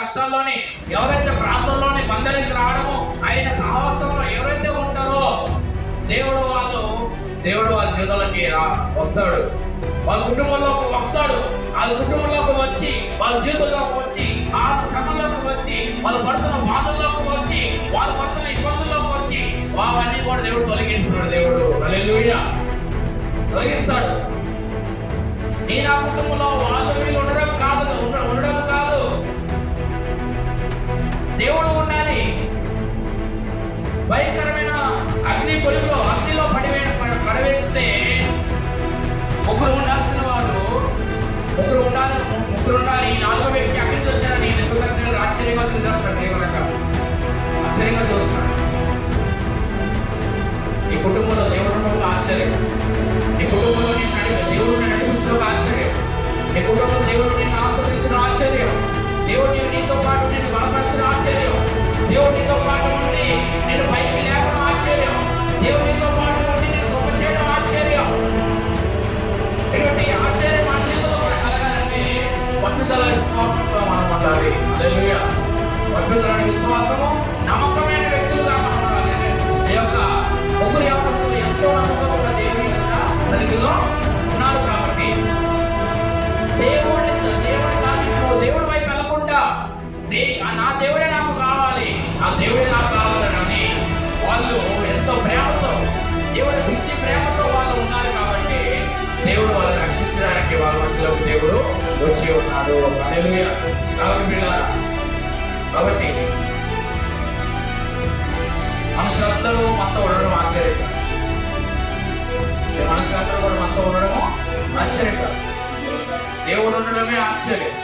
కష్టాల్లోని ఎవరైతే ప్రాంతంలోని బందరికి రావడము ఆయన సహవాసంలో ఎవరైతే ఉంటారో దేవుడు వాళ్ళు దేవుడు వాళ్ళ జీవితంలోకి వస్తాడు. వాళ్ళ కుటుంబంలోకి వస్తాడు. వాళ్ళ కుటుంబంలోకి వచ్చి వాళ్ళ జీవితంలోకి వచ్చి ఆ శ్రమంలోకి వచ్చి వాళ్ళ పడుతున్న బాధల్లోకి వచ్చి వాళ్ళ పడుతున్న ఇబ్బందుల్లోకి వచ్చి అవన్నీ కూడా దేవుడు తొలగిస్తున్నాడు దేవుడు. హల్లెలూయా. తొలగిస్తాడు. నేను ఆ కుటుంబంలో వాళ్ళు వీళ్ళు ఉండడం కాదు ఉండడం దేవుడు ఉండాలి. భయంకరమైన అగ్ని పొలిలో అగ్నిలో పడివే పడవేస్తే ముగ్గురు ఉండాల్సిన వాడు ముగ్గురు ఉండాలి ముగ్గురు ఉండాలి. ఈ నాలుగో వ్యక్తి అక్కడి నుంచి వచ్చారని ఎందుకంటే ఆశ్చర్యంగా చూసాను ప్రతి ఆశ్చర్యంగా చూస్తున్నాడు పట్టుదల విశ్వాసంతో మనం ఉండాలి హల్లెలూయా పట్టుదల విశ్వాసము నమ్మకమైన వ్యక్తులుగా మనం ఉండాలి ఈ యొక్క ముగ్గురు యవనస్తులు ఎంతో నమ్మకంగా దేవుని యొక్క సన్నిధిలో ఉన్నారు కాబట్టి దేవుడి దేవుడి దేవుడి వైపు వెళ్ళకుండా దే నా దేవుడే నాకు కావాలి. ఆ దేవుడే నాకు కావాలని వాళ్ళు ఎంతో ప్రేమతో దేవుడి పిచ్చి ప్రేమతో వాళ్ళు ఉన్నారు కాబట్టి దేవుడు వాళ్ళని రక్షించడానికి వాళ్ళ మధ్యలో దేవుడు వచ్చి ఉన్నాడు. కాబట్టి మనుషులందరూ మనతో ఉండడం ఆశ్చర్యం. మనుషులందరూ కూడా మనతో ఉండడము ఆశ్చర్యం దేవుడు ఉండడమే ఆశ్చర్యం.